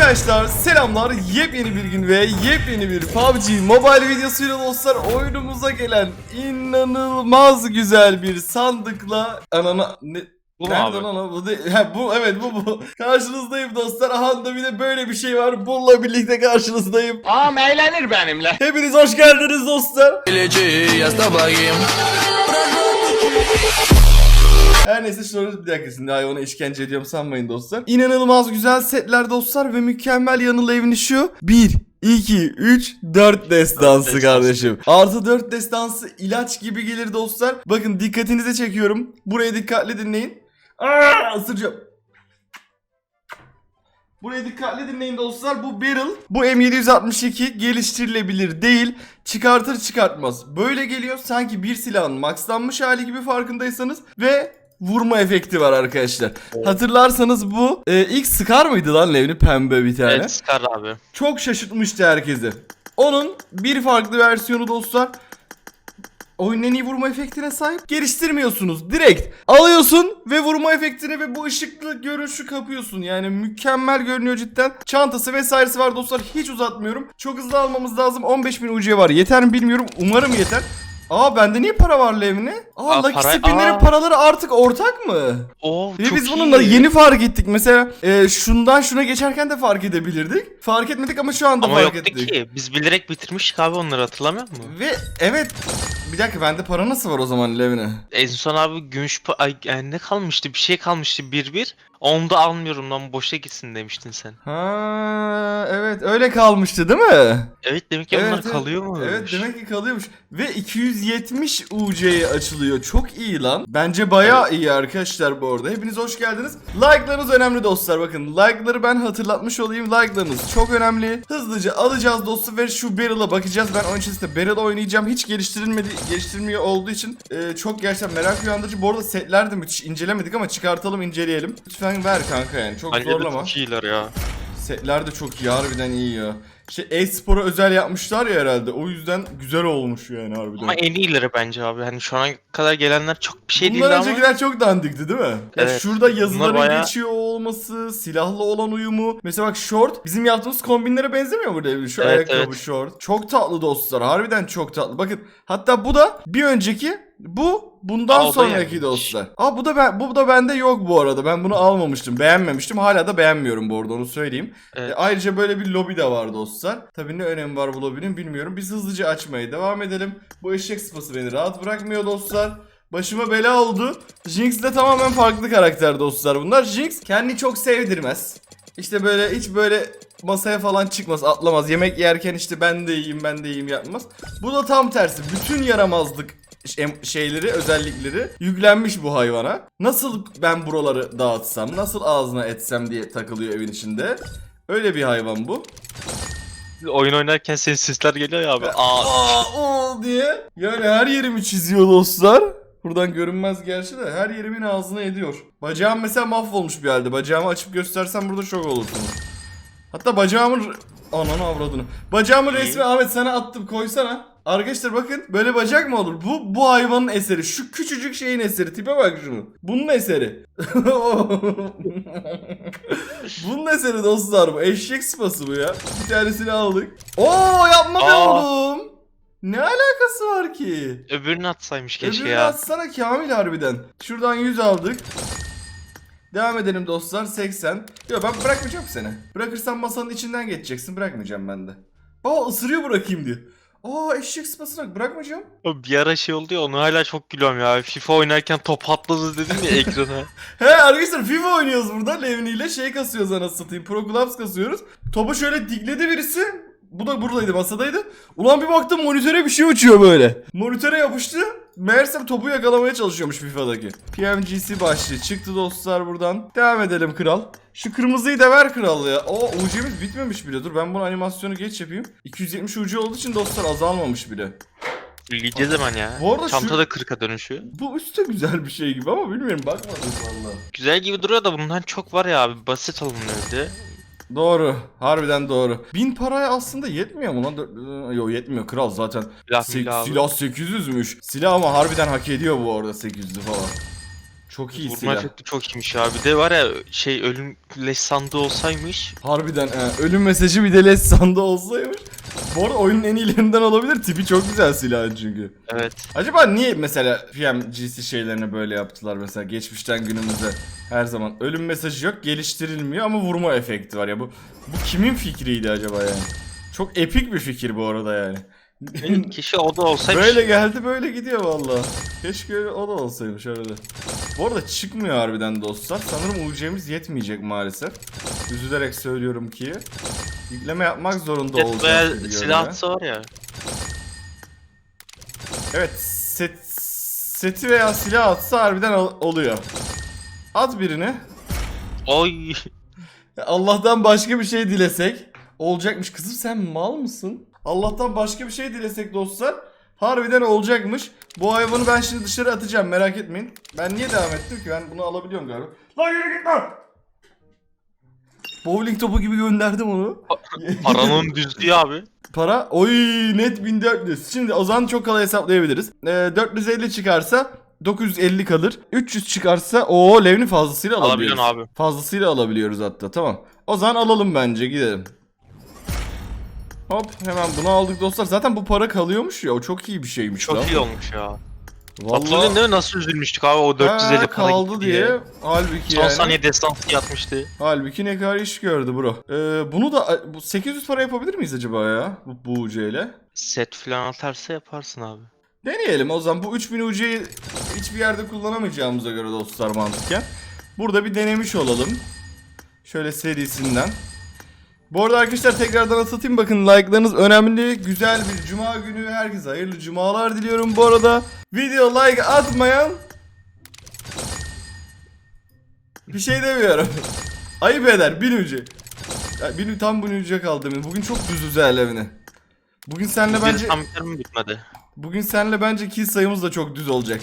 Arkadaşlar selamlar yepyeni bir gün ve yepyeni bir PUBG Mobile videosuyla dostlar oyunumuza gelen inanılmaz güzel bir sandıkla anana ne Bu mu Nerede abi? lan o? Bu, değil- ha, bu evet bu bu. Karşınızdayım dostlar. Aha da bir de böyle bir şey var. Bununla birlikte karşınızdayım. Ağam eğlenir benimle. Hepiniz hoş geldiniz dostlar. ya estaba aquí. Her neyse şöyle bir dakika şimdi hayvana işkence ediyorum sanmayın dostlar. İnanılmaz güzel setler dostlar ve mükemmel yanıl evini şu. 1, 2, 3, 4 destansı kardeşim. Artı 4 destansı ilaç gibi gelir dostlar. Bakın dikkatinize çekiyorum. Buraya dikkatli dinleyin. Aa, ısıracağım. Buraya dikkatli dinleyin dostlar. Bu barrel, bu M762 geliştirilebilir değil. Çıkartır çıkartmaz. Böyle geliyor sanki bir silahın maxlanmış hali gibi farkındaysanız ve vurma efekti var arkadaşlar. Hatırlarsanız bu e, ilk Scar mıydı lan Levni pembe bir tane? Evet Scar abi. Çok şaşırtmıştı herkesi. Onun bir farklı versiyonu dostlar. Oyunun en iyi vurma efektine sahip. Geliştirmiyorsunuz. Direkt alıyorsun ve vurma efektini ve bu ışıklı görünüşü kapıyorsun. Yani mükemmel görünüyor cidden. Çantası vesairesi var dostlar. Hiç uzatmıyorum. Çok hızlı almamız lazım. 15.000 UC var. Yeter mi bilmiyorum. Umarım yeter. Aa bende niye para var Levni? Aa, Aa, Lucky para- Spin'lerin Aa. paraları artık ortak mı? Oo Ve çok biz iyi. bununla yeni fark ettik. Mesela e, şundan şuna geçerken de fark edebilirdik. Fark etmedik ama şu anda Ama fark yoktu ettik. ki. Biz bilerek bitirmiştik abi onları hatırlamıyor musun? Ve evet bir dakika bende para nasıl var o zaman Levine? En son abi gümüş pa- ay, yani ne kalmıştı? Bir şey kalmıştı 1-1. Onu da almıyorum lan boşa gitsin demiştin sen. Ha evet öyle kalmıştı değil mi? Evet demek ki Evet, onlar evet. kalıyor mu? Evet demek ki kalıyormuş. Ve 270 UC'ye açılıyor. Çok iyi lan. Bence bayağı iyi arkadaşlar bu arada. Hepiniz hoş geldiniz. Like'larınız önemli dostlar. Bakın like'ları ben hatırlatmış olayım. Like'larınız çok önemli. Hızlıca alacağız dostum ve şu barrel'a bakacağız. Ben oyun içerisinde barrel oynayacağım. Hiç geliştirilmedi, geliştirilmiyor olduğu için e, çok gerçekten merak uyandırıcı. Bu arada setler de müthiş incelemedik ama çıkartalım inceleyelim. Lütfen ver kanka yani. Çok de zorlama. çok iyiler ya. Setler de çok iyi harbiden iyi ya. Şey e-spora özel yapmışlar ya herhalde. O yüzden güzel olmuş yani harbiden. Ama en iyileri bence abi. Hani şu ana kadar gelenler çok bir şey Bunlar değildi ama. öncekiler çok dandikti değil mi? Ya Evet. şurada yazıların Bunlar bayağı- geçiyor olması, silahlı olan uyumu. Mesela bak short bizim yaptığımız kombinlere benzemiyor Devli? Şu Evet, ayakkabı evet. short. Çok tatlı dostlar. Harbiden çok tatlı. Bakın hatta bu da bir önceki bu bundan da sonraki gelmiş. dostlar. Aa bu da ben bu da bende yok bu arada. Ben bunu almamıştım. Beğenmemiştim. Hala da beğenmiyorum bu arada onu söyleyeyim. Evet. E, ayrıca böyle bir lobi de var dostlar. Tabii ne önemi var bu lobinin bilmiyorum. Biz hızlıca açmaya devam edelim. Bu eşek sıpası beni rahat bırakmıyor dostlar. Başıma bela oldu. Jinx de tamamen farklı karakter dostlar bunlar. Jinx kendini çok sevdirmez. İşte böyle hiç böyle masaya falan çıkmaz, atlamaz. Yemek yerken işte ben de yiyeyim, ben de yiyeyim yapmaz. Bu da tam tersi. Bütün yaramazlık şeyleri, özellikleri yüklenmiş bu hayvana. Nasıl ben buraları dağıtsam, nasıl ağzına etsem diye takılıyor evin içinde. Öyle bir hayvan bu. Oyun oynarken senin sesler geliyor ya abi. Aa. Aa, diye. Yani her yerimi çiziyor dostlar. Buradan görünmez gerçi de her yerimin ağzına ediyor. Bacağım mesela mahvolmuş bir halde. Bacağımı açıp göstersem burada şok olursunuz. Hatta bacağımın... Ananı avradını. Bacağımın resmi Ahmet sana attım koysana. Arkadaşlar bakın böyle bacak mı olur? Bu bu hayvanın eseri. Şu küçücük şeyin eseri. Tipe bak şunu. Bunun eseri. Bunun eseri dostlar bu. Eşek sıpası bu ya. Bir tanesini aldık. Oo yapma be Aa. oğlum. Ne alakası var ki? Öbürünü atsaymış keşke Öbürünü ya. atsana Kamil harbiden. Şuradan 100 aldık. Devam edelim dostlar 80. Yok ben bırakmayacağım seni. Bırakırsam masanın içinden geçeceksin. Bırakmayacağım ben de. Aa ısırıyor bırakayım diyor. Aa eşek sıpasına bırakmayacağım. O Bir ara şey oldu ya onu hala çok gülüyorum ya. FIFA oynarken top atladı dedim ya ekrana. He arkadaşlar FIFA oynuyoruz burada Levni ile şey kasıyoruz anasını satayım. Pro Clubs kasıyoruz. Topu şöyle dikledi birisi. Bu da buradaydı masadaydı. Ulan bir baktım monitöre bir şey uçuyor böyle. Monitöre yapıştı. Meğersem topu yakalamaya çalışıyormuş FIFA'daki. PMGC başlığı çıktı dostlar buradan. Devam edelim kral. Şu kırmızıyı da ver kral ya. O UC'miz bitmemiş bile. Dur ben bunu animasyonu geç yapayım. 270 UC olduğu için dostlar azalmamış bile. Liyeceğiz hemen ya. Bu arada şu- Çanta da 40'a dönüşüyor. Bu üstte güzel bir şey gibi ama bilmiyorum bakmadım valla. Güzel gibi duruyor da bundan çok var ya abi. Basit alınıyor diye. Doğru. Harbiden doğru. Bin paraya aslında yetmiyor mu lan? Dört- Yok yetmiyor kral zaten. Silah Se- milah abi. silah 800'müş. Silah ama harbiden hak ediyor bu arada 800'ü falan. Çok iyi Vurma silah. efekti çok iyiymiş ya. Bir de var ya şey ölüm leş sandığı olsaymış. Harbiden he. ölüm mesajı bir de les sandı olsaymış. Bu arada oyunun en iyilerinden olabilir. Tipi çok güzel silahın çünkü. Evet. Acaba niye mesela PMGC şeylerini böyle yaptılar mesela geçmişten günümüze her zaman ölüm mesajı yok geliştirilmiyor ama vurma efekti var ya bu bu kimin fikriydi acaba yani? Çok epik bir fikir bu arada yani. Benim kişi o da olsaymış. böyle geldi böyle gidiyor valla. Keşke öyle- o da olsaymış öyle. Bu arada çıkmıyor harbiden dostlar. Sanırım UC'miz yetmeyecek maalesef. Üzülerek söylüyorum ki. Yükleme yapmak zorunda olacağız. veya gibi görünüyor. silah atsa var ya. Evet set, seti veya silah atsa harbiden ol- oluyor. At birini. Oy. Allah'tan başka bir şey dilesek. Olacakmış. Kızım sen mal mısın? Allah'tan başka bir şey dilesek dostlar. Harbiden olacakmış. Bu hayvanı ben şimdi dışarı atacağım merak etmeyin. Ben niye devam ettim ki? Ben bunu alabiliyorum galiba. Lan yürü git lan! Bowling topu gibi gönderdim onu. Paranın düzlüğü abi. Para oy net 1400. Şimdi o zaman çok kolay hesaplayabiliriz. Ee, 450 çıkarsa 950 kalır. 300 çıkarsa o Levni fazlasıyla alabiliyoruz. Alabiliyorsun abi. Fazlasıyla alabiliyoruz hatta tamam. O zaman alalım bence gidelim. Hop hemen bunu aldık dostlar. Zaten bu para kalıyormuş ya o çok iyi bir şeymiş Çok lan. iyi olmuş ya. Vallahi değil mi nasıl üzülmüştük abi o 450 Ha, para kaldı gitti diye. diye. Halbuki Son yani. saniye destansı yatmıştı. Halbuki ne kadar iş gördü bro. Ee, bunu da bu 800 para yapabilir miyiz acaba ya? Bu, bu UC ile. Set falan atarsa yaparsın abi. Deneyelim o zaman. Bu 3000 UC'yi hiçbir yerde kullanamayacağımıza göre dostlar mantıken. Burada bir denemiş olalım. Şöyle serisinden. Bu arada arkadaşlar tekrardan hatırlatayım bakın like'larınız önemli. Güzel bir cuma günü. Herkese hayırlı cumalar diliyorum bu arada. Video like atmayan bir şey demiyorum. Ayıp eder bin ucu. Ya, bin, tam bin ucuya kaldım. Bugün çok düz güzel evine. Bugün seninle Bence... Tam bitmedi. bugün seninle bence kill sayımız da çok düz olacak.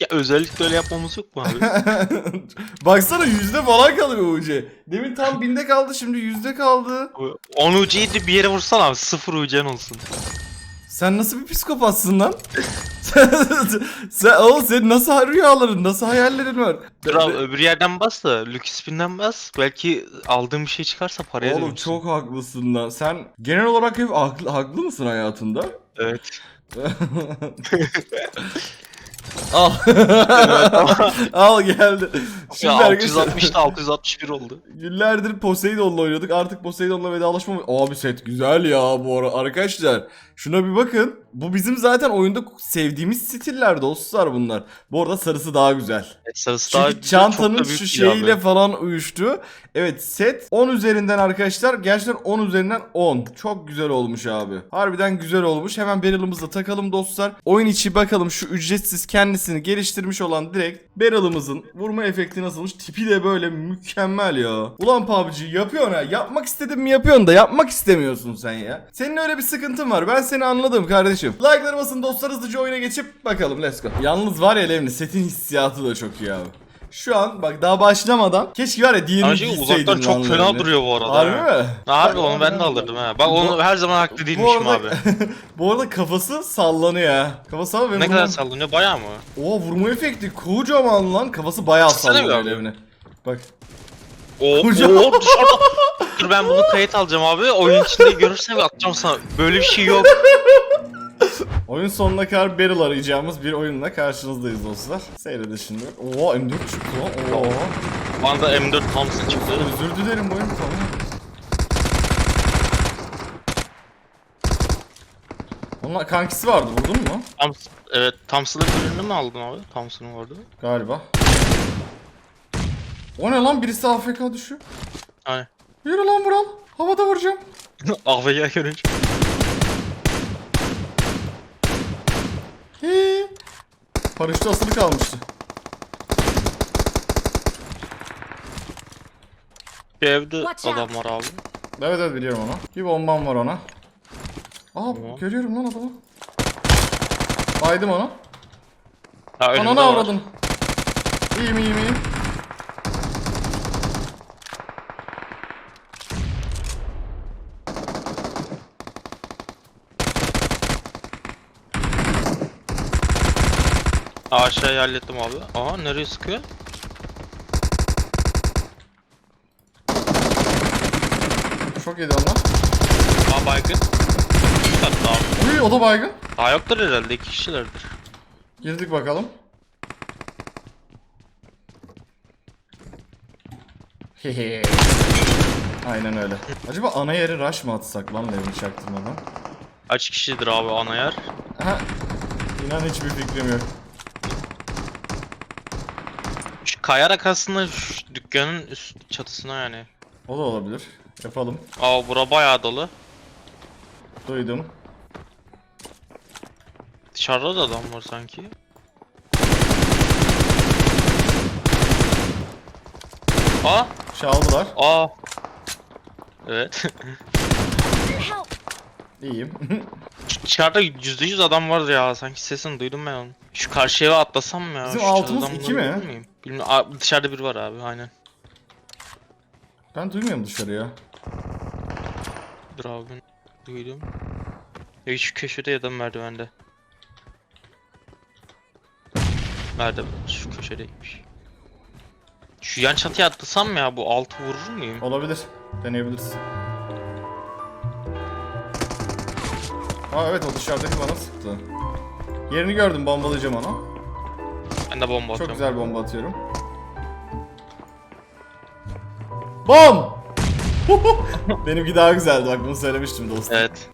Ya özellikle öyle yapmamız yok mu abi? Baksana yüzde falan kalıyor UC. Demin tam binde kaldı şimdi yüzde kaldı. 10 UC'yi bir yere vursan abi 0 UC'n olsun. Sen nasıl bir psikopatsın lan? sen, sen oğlum senin nasıl rüyaların, nasıl hayallerin var? Kral öbür yerden bas da Lucky Spin'den bas. Belki aldığın bir şey çıkarsa paraya Oğlum dönüşsün. çok haklısın lan. Sen genel olarak hep haklı, haklı mısın hayatında? Evet. Al. Al geldi. Şimdi Ya arkadaşlar 660'da 661 oldu. Günlerdir Poseidon'la oynuyorduk. Artık Poseidon'la vedalaşma... Abi set güzel ya bu ara. Arkadaşlar şuna bir bakın. Bu bizim zaten oyunda sevdiğimiz stiller dostlar bunlar. Bu arada sarısı daha güzel. Evet, sarısı daha Çünkü güzel, çok da çantanın büyük şu değil abi. şeyiyle falan uyuştu. Evet set 10 üzerinden arkadaşlar. Gerçekten 10 üzerinden 10. Çok güzel olmuş abi. Harbiden güzel olmuş. Hemen barrel'ımızı takalım dostlar. Oyun içi bakalım şu ücretsiz kendisini geliştirmiş olan direkt barrel'ımızın vurma efekti nasılmış. Tipi de böyle mükemmel ya. Ulan PUBG yapıyorsun ha. Yapmak istedim mi yapıyorsun da yapmak istemiyorsun sen ya. Senin öyle bir sıkıntın var. Ben seni anladım kardeşim. Like'ları basın dostlar hızlıca oyuna geçip bakalım let's go. Yalnız var ya Levni setin hissiyatı da çok iyi abi. Şu an bak daha başlamadan keşke var ya diğerini gitseydin uzaktan çok fena Levni. duruyor bu arada. Harbi ha. mi? Harbi onu ben de alırdım ha. Bak onu Bu- her zaman haklı Bu değilmişim arada, abi. bu arada kafası sallanıyor ha. Kafası sallanıyor. Ne kadar sallanıyor bayağı mı? Oha vurma efekti kocaman lan. Kafası bayağı Çıksana sallanıyor abi. Levni. Bak. Oo, Hocam. oo dışarıda. Dur ben bunu kayıt alacağım abi. Oyun içinde görürsem atacağım sana. Böyle bir şey yok. Oyun sonuna kadar barrel arayacağımız bir oyunla karşınızdayız dostlar. Seyredin şimdi. Oo M4 çıktı lan. Oo. Bana da M4 Thompson çıktı. Özür dilerim oyun tamam. Onun kankisi vardı vurdun mu? Thompson, evet Thompson'ın birini mi aldın abi? Thompson'ın vardı. Galiba. O ne lan birisi AFK düşüyor. Hani. Yürü lan Vural. Havada vuracağım. AVG görünce. Paraşütü asılı kalmıştı. Bir evde Watch out. adam var abi. Evet evet biliyorum onu. Bir bombam var ona. Aa Tamam. görüyorum lan adamı. Baydım onu. Ha önümde Ananı var. avradın. İyiyim iyiyim iyiyim. Aşağıya hallettim abi. Aa nereye sıkıyor? Çok yedi onlar. Aa baygın. Üst katta abi. Uy o da baygın. Daha yoktur herhalde iki kişilerdir. Girdik bakalım. Hehe. Aynen öyle. Acaba ana yeri rush mı atsak lan Levin çaktırmadan? Kaç kişidir abi ana yer? Ha. İnan hiçbir fikrim yok. Kayarak aslında şu dükkanın üst çatısına yani. O da olabilir. Yapalım. Aa bura bayağı dolu. Duydum. Dışarıda da adam var sanki. Aa, Çaldılar. aa. Evet. İyiyim. Dışarıda %100 adam var ya. Sanki sesini duydum ben onu. Şu karşı eve atlasam mı ya? Bizim Şu altımız çatıdan iki bunları mi? görür müyüm? Bilmiyorum. Aa, dışarıda biri var abi aynen. ben duymuyorum dışarıya. Ben duydum. Ya şu köşede ya da merdivende. Merdiven şu köşedeymiş. Şu yan çatıya atlasam mı ya bu altı vurur muyum? Olabilir. Deneyebiliriz. Aa evet o dışarıdaki bana sıktı. Yerini gördüm bombalayacağım onu. Ben de bomba Çok atıyorum. güzel bomba atıyorum. Bom! Benimki daha güzeldi bak bunu söylemiştim dostum. Evet.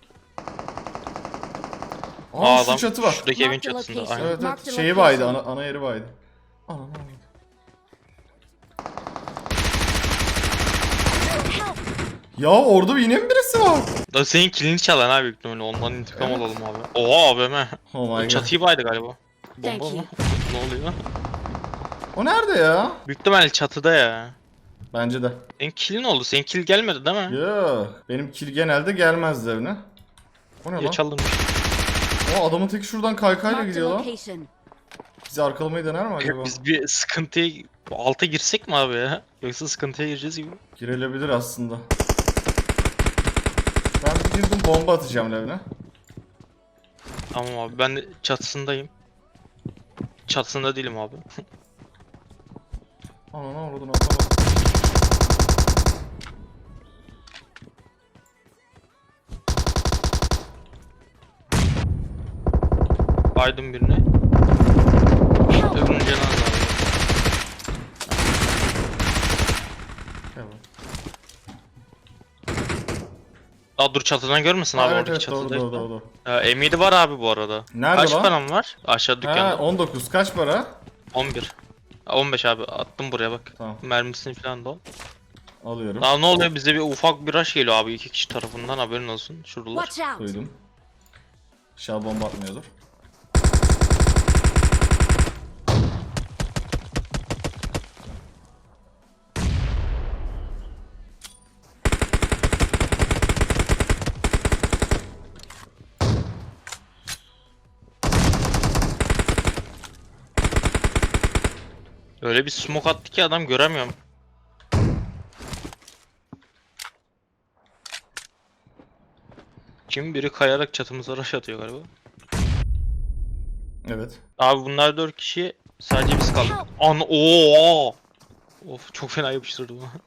Aa, Aa, şu adam çatı var. şuradaki evin çatısında. Aynen. Evet evet şeyi baydı ana, ana yeri baydı. Ana ne Ya orada yine mi birisi var? Da senin kilini çalan abi büyük ihtimalle ondan intikam Evet. alalım abi. Oha AVM. Oh my god. Çatıyı baydı galiba. Thank Bomba mı? you. ne oluyor? O nerede ya? Büyük ihtimalle çatıda ya. Bence de. Senin kilin oldu. Senin kill gelmedi değil mi? Ya benim kill genelde gelmezdi evine. O ne Ya lan? çalınmış. O adamın teki şuradan kaykayla gidiyor lan. Bizi arkalamayı dener mi acaba? Biz bir sıkıntıya alta girsek mi abi ya? Yoksa sıkıntıya gireceğiz gibi. Girilebilir aslında. Girdim bomba atacağım Levne. Tamam abi ben de çatısındayım. Çatısında değilim abi. Ana ne oradan atlamadım. Baydım birine. Öbürünün canı az abi. Gel bak. Aa dur çatıdan görmesin Ha, abi evet oradaki evet doğru çatıda. doğru doğru. doğru. Ya, M7 var abi bu arada. Nerede Kaç lan? param var? Aşağı Ha dükkanda. 19 kaç para? 11. Ha, 15 abi attım buraya bak. Tamam Mermisini falan da al. alıyorum. Daha ne oluyor bize bir ufak bir rush geliyor abi iki kişi tarafından haberin olsun. Out! Duydum. İnşallah bomba atmıyordur. Öyle bir smoke attı ki adam göremiyorum. Kim biri kayarak çatımıza rush atıyor galiba. Evet. Abi bunlar 4 kişi sadece biz kaldık. An ooo. Of çok fena yapıştırdım. ha.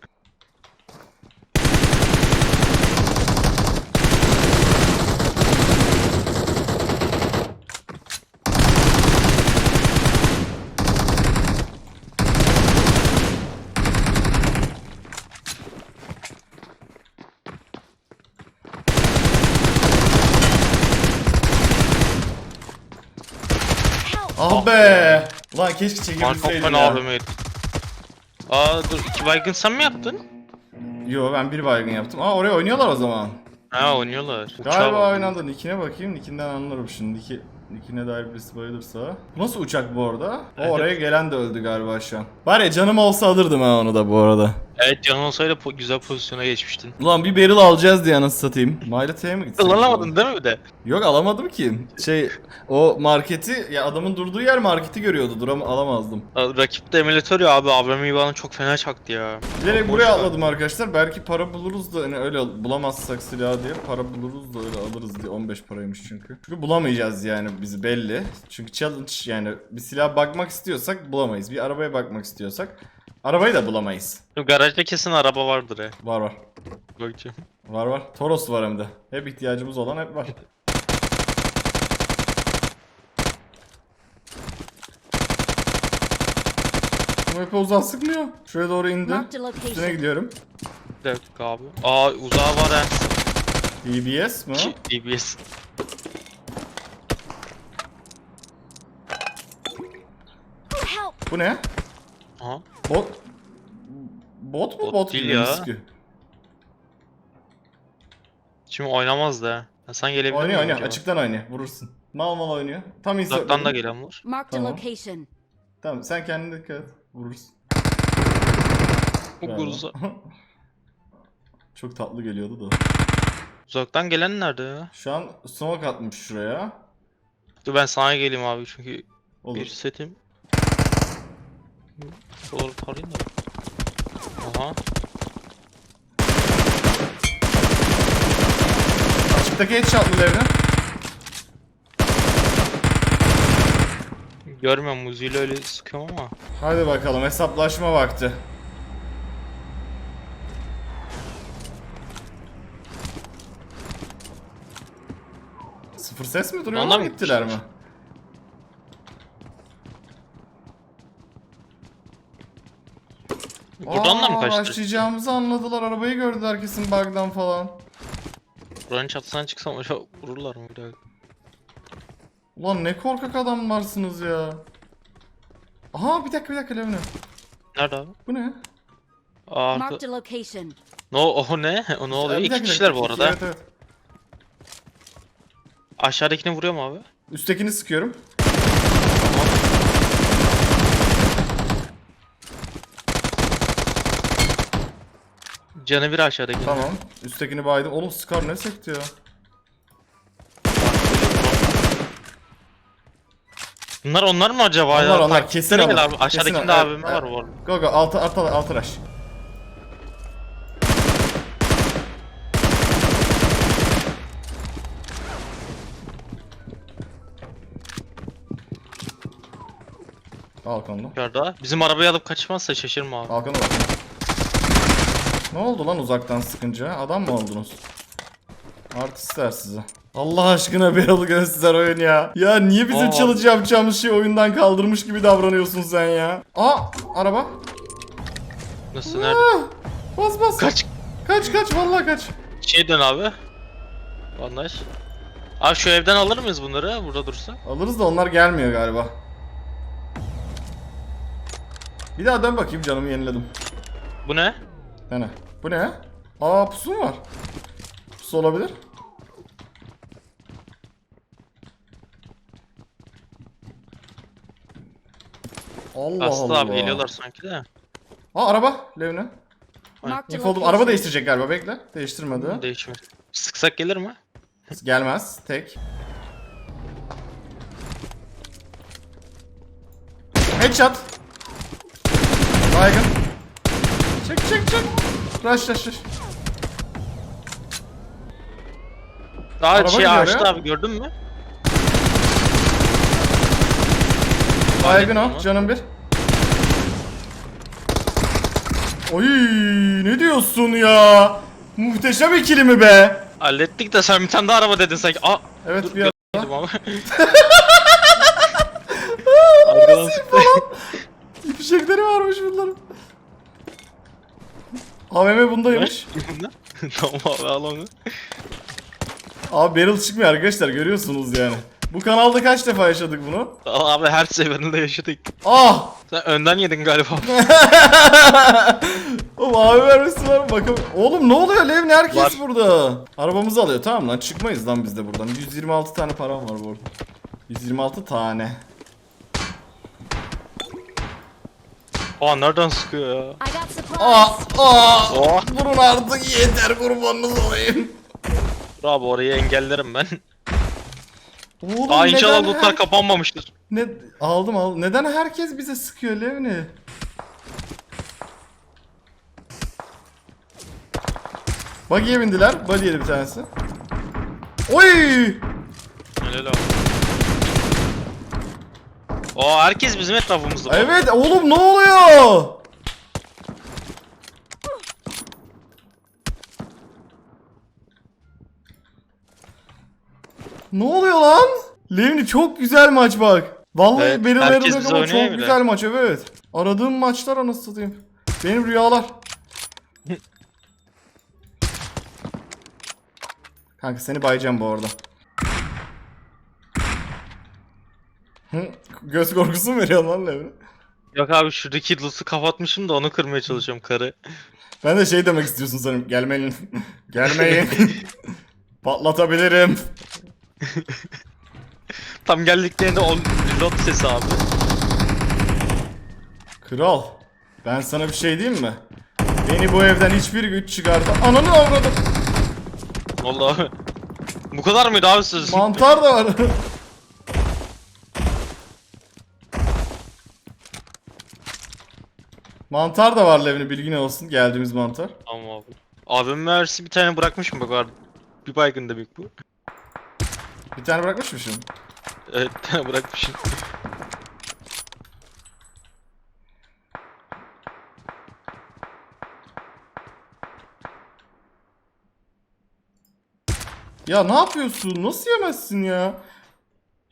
Help! Ah be! Lan keşke çekebilseydim Hoffman ya. abimeydi. Aa dur iki baygın sen mi yaptın? Yo ben bir baygın yaptım. Aa oraya oynuyorlar o zaman. Ha oynuyorlar. Uçağa Galiba bak. oynandı. Nick'ine bakayım. Nick'inden anlarım şimdi. Nick'i Nick'ine dair birisi bayılırsa. Bu Nasıl uçak bu arada? O Evet. oraya gelen de öldü galiba şu an. Var ya canım olsa alırdım ha onu da bu arada. Evet canın olsaydı po- güzel pozisyona geçmiştin. Ulan bir barrel alacağız diye anasını satayım. Mailata'ya mı gitsek? Kullanamadın değil mi bir de? Yok alamadım ki. Şey o marketi ya adamın durduğu yer marketi görüyordu. Duram alamazdım. Rakip de emülatör ya abi. AVM'yi bana çok fena çaktı ya. Boş buraya atladım arkadaşlar. Belki para buluruz da hani öyle bulamazsak silah diye para buluruz da öyle alırız diye 15 paraymış çünkü. Çünkü bulamayacağız yani bizi belli. Çünkü challenge yani bir silah bakmak istiyorsak bulamayız. Bir arabaya bakmak istiyorsak arabayı da bulamayız. Garajda kesin araba vardır ya. Var var. Bakacağım. Var var. Toros var hem de. Hep ihtiyacımız olan hep var. Bu hep uzak sıkmıyor. Şuraya doğru indi. Marked a Üstüne location. gidiyorum. Dakika abi. Aa uzağı var ha. DBS mi? o? DBS. Help! Bu ne? Aha. Bot Bot mu Bot bot değil ya. sıkıyor? Şimdi oynamaz da. Ha, sen gelebilir Oynuyor oynuyor acaba? açıktan oynuyor vurursun. Mal mal oynuyor. Tam Uzaktan da gelen var. Marked a Tamam. location. Tamam sen kendine dikkat et. Vurursun. Uza- Çok tatlı geliyordu da. uzaktan gelen nerede ya? Şu an smoke atmış şuraya. Dur ben sana geleyim abi çünkü Olur. bir setim. Olur parayım da. Aha. Açıktaki headshotlı devre. Görmüyorum muziyle öyle sıkıyorum ama. Hadi bakalım hesaplaşma vakti. Sıfır ses mi duruyor Ondan mı gittiler mi? Buradan da mı kaçtı? Başlayacağımızı anladılar. Arabayı gördüler kesin bug'dan falan. Buranın çatısına çıksam acaba vururlar mı bir daha? Ulan ne korkak adamlarsınız ya. Aha bir dakika bir dakika Levne. Nerede abi? Bu ne? Aa, Marked a location. No, o ne? O ne oluyor? Bir İki dakika, kişiler bu arada. Evet evet. Aşağıdakini vuruyor mu abi? Üsttekini sıkıyorum. Canı bir aşağıdaki. Tamam. Üsttekini baydım. Oğlum Scar ne sekti ya? Bunlar onlar mı acaba Onlar, ya? onlar, kesin onlar. Abi. Aşağıdakinde Kesin. AVM Evet, var bu arada. Go go altı altı altı rush. Balkonda. Yukarıda. Bizim arabayı alıp kaçmazsa şaşırma abi. Balkona bak. Ne oldu lan uzaktan sıkınca? Adam mı oldunuz? Artistler size. Allah aşkına bir yıl göster oyun ya. Ya niye bizim Aa. challenge yapacağımız şey oyundan kaldırmış gibi davranıyorsun sen ya? Aa araba. Nasıl nerede? Ah, bas bas. Kaç. Kaç kaç vallahi kaç. Şey dön abi. Bandaj. Abi şu evden alır mıyız bunları burada dursa? Alırız da onlar gelmiyor galiba. Bir daha dön bakayım canımı yeniledim. Bu ne? Dene. Bu ne? Aa pusu mu var? Pusu olabilir. Allah Aslı Allah. abi geliyorlar sanki de. Aa araba. Levne. İnfo oldum. Araba değiştirecek galiba bekle. Değiştirmedi. Değişmiyor. Sıksak gelir mi? Gelmez. Tek. Headshot. Baygın. Çık çık çık. Rush rush rush. Daha Araba şey gidiyor açtı ya. abi gördün mü? Baygın o. Canım bir. Oy ne diyorsun ya? Muhteşem ikili mi be? Hallettik de sen bir tane daha araba dedin sanki. Aa Evet bir ara- görmedim ama. Arkadan sıktı. fişekleri varmış bunların. AVM bundaymış. tamam abi al onu. Abi barrel çıkmıyor arkadaşlar görüyorsunuz yani. Bu kanalda kaç defa yaşadık bunu? Abi her seferinde yaşadık. Ah! Sen önden yedin galiba. Oğlum abi vermesi var mı? Bakalım. Oğlum ne oluyor Levni herkes Var. burada. Arabamızı alıyor tamam lan çıkmayız lan biz de buradan. 126 tane param var bu arada. 126 tane. Aa nereden sıkıyor ya? Aa, aa, Oh. vurun artık yeter kurbanınız olayım. Bravo orayı engellerim ben. Oğlum Aa inşallah neden lootlar her- kapanmamıştır. Ne aldım aldım. Neden herkes bize sıkıyor Levni? Buggy'e bindiler. Yedi bir tanesi. Oy! Helal abi. Aa herkes bizim etrafımızda. Evet oğlum ne oluyor? Ne oluyor lan? Levni çok güzel maç bak. Vallahi Evet, benim herkes bize ama oynuyor çok bile. güzel maç evet. Aradığım maçlar anasını satayım. Benim rüyalar. Kanka seni bayacağım bu arada. Göz korkusu mu veriyor lan Levni? Yok abi şuradaki loot'u kapatmışım da onu kırmaya çalışıyorum karı. Ben de şey demek istiyorsun sanırım. Gelmeyin. Gelmeyin. Patlatabilirim. Tam geldiklerinde o reload sesi abi. Kral. Ben sana bir şey diyeyim mi? Beni bu evden hiçbir güç çıkardı. Ananı avradım. Vallahi. Bu kadar mıydı abi söz? Mantar da var. Mantar da var Levni bilgin olsun. Geldiğimiz mantar. Tamam abi. Abim mersi bir tane bırakmışım bak abi. Bir baygın büyük bu. Bir tane bırakmışmışım. Evet bırakmışım. Ya ne yapıyorsun? Nasıl yemezsin ya?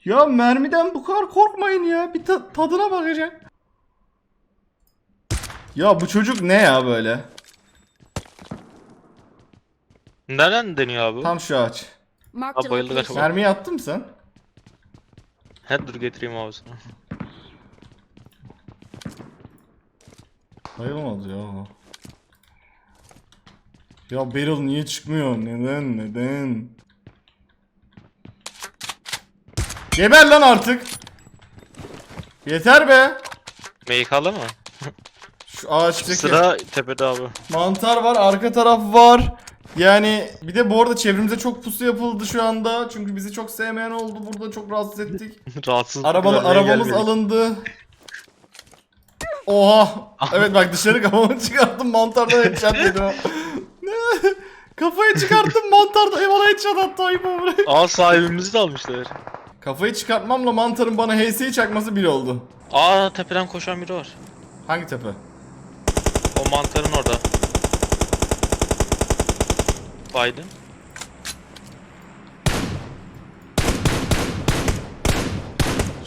Ya mermiden bu kadar korkmayın ya. Bir ta- tadına bakacak. Ya bu çocuk ne ya böyle? Nereden deniyor abi? Tam şu ağaç. Marked Aa, a bayıldı location. galiba. Mermiyi attın mı sen? He dur getireyim abi sana. Bayılmadı ya. Ya Beryl niye çıkmıyor? Neden? Neden? Geber lan artık. Yeter be. Meykalı mı? Şu ağaçtaki Sıra tepede abi. mantar var, arka taraf var. Yani bir de bu arada çevremize çok pusu yapıldı şu anda. Çünkü bizi çok sevmeyen oldu. Burada çok rahatsız ettik. Rahatsız. Arabalı, arabamız gelmedik. alındı. Oha. Evet bak dışarı kafamı çıkarttım mantardan headshot yedim. Kafayı çıkarttım mantarda eyvallah headshot attı ayıp ama. Aa sahibimizi de almışlar. Kafayı çıkartmamla mantarın bana HS'yi çakması bir oldu. Aa tepeden koşan biri var. Hangi tepe? O mantarın orada. Biden.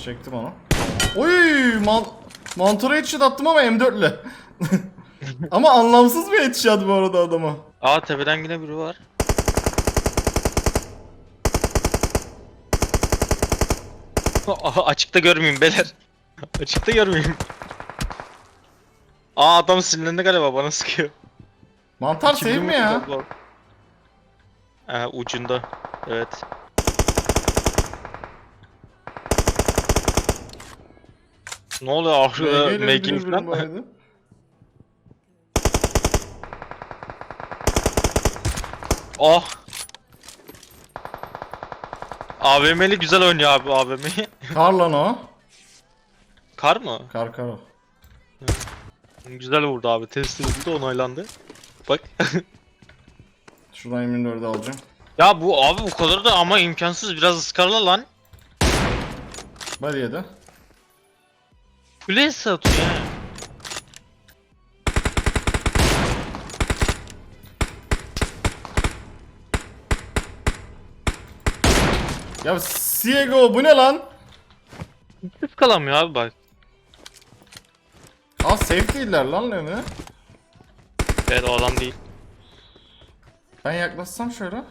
Çektim onu. Oy man mantara headshot attım ama M4 ile. ama anlamsız bir headshot bu arada adama. Aa tepeden yine biri var. Açıkta görmeyeyim beyler. açıkta görmeyeyim. Aa adam sinirlendi galiba bana sıkıyor. Mantar İki save mi ya? var. Ee, ucunda. Evet. Ne oluyor MG ile making falan? Oh. AVM'li güzel oynuyor abi AVM'yi. Kar lan o. Kar mı? Kar kar o. Güzel vurdu abi. Test edildi onaylandı. Bak. Şuradan M24'ü alacağım. ya bu abi bu kadar da ama imkansız biraz ıskarla lan. Body yedi. Kule satıyor ya. Ya Siego bu ne lan? Iskalamıyor abi bak. Aa safe değiller lan Lemi. Evet o adam değil. Ben yaklaşsam şöyle.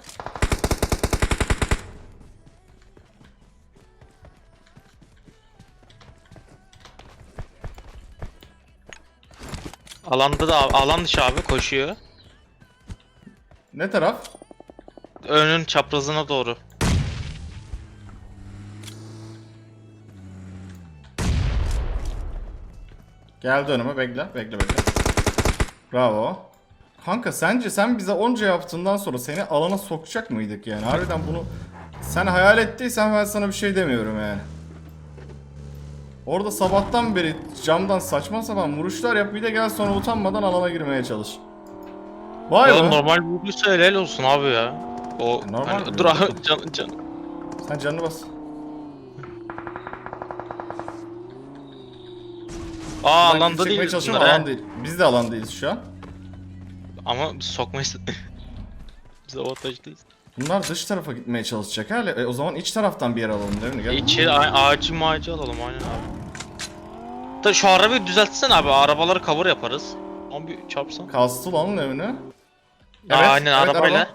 Alanda da alan dışı abi koşuyor. Ne taraf? Önün çaprazına doğru. Geldi önüme bekle bekle bekle. Bravo. Kanka sence sen bize onca yaptığından sonra seni alana sokacak mıydık yani? Harbiden bunu sen hayal ettiysen ben sana bir şey demiyorum yani. Orada sabahtan beri camdan saçma sapan vuruşlar yap bir de gel sonra utanmadan alana girmeye çalış. Vay Ya be. normal vurguysa helal olsun abi ya. O Normal hani, dur abi can, can. Sen canını bas. Aa Ben alanda çekmeye değil çalışıyorum, bunlar alan değil. Biz de alandayız şu an. Ama sokmayız. biz avantajlıyız. Bunlar dış tarafa gitmeye çalışacak hala. E, o zaman iç taraftan bir yer alalım değil mi? Gel. İçeri a- ağacı mağacı alalım aynen abi. Da şu arabayı düzeltsen abi arabaları cover yaparız. Ama bir çarpsan. Kastı lan onun evine. Aa, aynen arabayla. araba.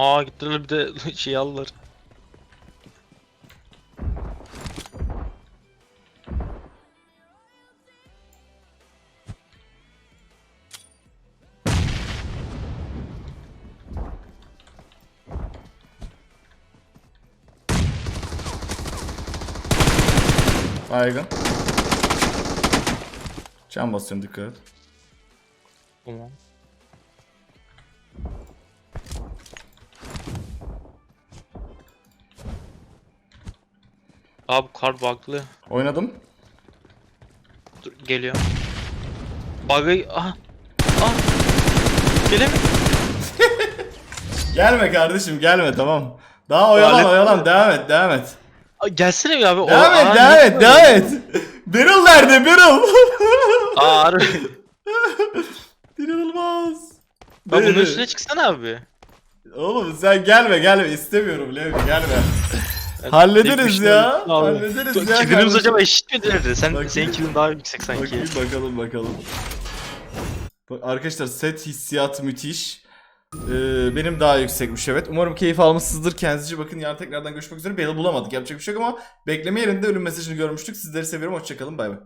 Aa gittiler bir de şey aldılar. Baygın. Can basıyorum dikkat et. Tamam. Abi kar bug'lı. Oynadım. Dur geliyor. Bug'ı aha. Ah. Gelemiyor. Gelme kardeşim gelme tamam. Daha oyalan oyalan devam et devam et. Aa, Gelsene bir abi. Devam et devam et devam et. Beryl nerede Beryl? Harbi. İnanılmaz. Bak bunun üstüne çıksana abi. Oğlum sen gelme gelme istemiyorum Levi gelme. Hallederiz ya. abi. Hallederiz ya. Killerimiz kardeşim. acaba eşit midir? Sen Bakayım. senin killin daha yüksek sanki. Bakayım bakalım bakalım. Bak arkadaşlar set hissiyat müthiş. Ee, benim daha yüksekmiş evet. Umarım keyif almışsınızdır. Kendinize iyi bakın. Yarın tekrardan görüşmek üzere. Beyler bulamadık. Yapacak bir şey yok ama bekleme yerinde ölüm mesajını görmüştük. Sizleri seviyorum. Hoşçakalın. Bay bay.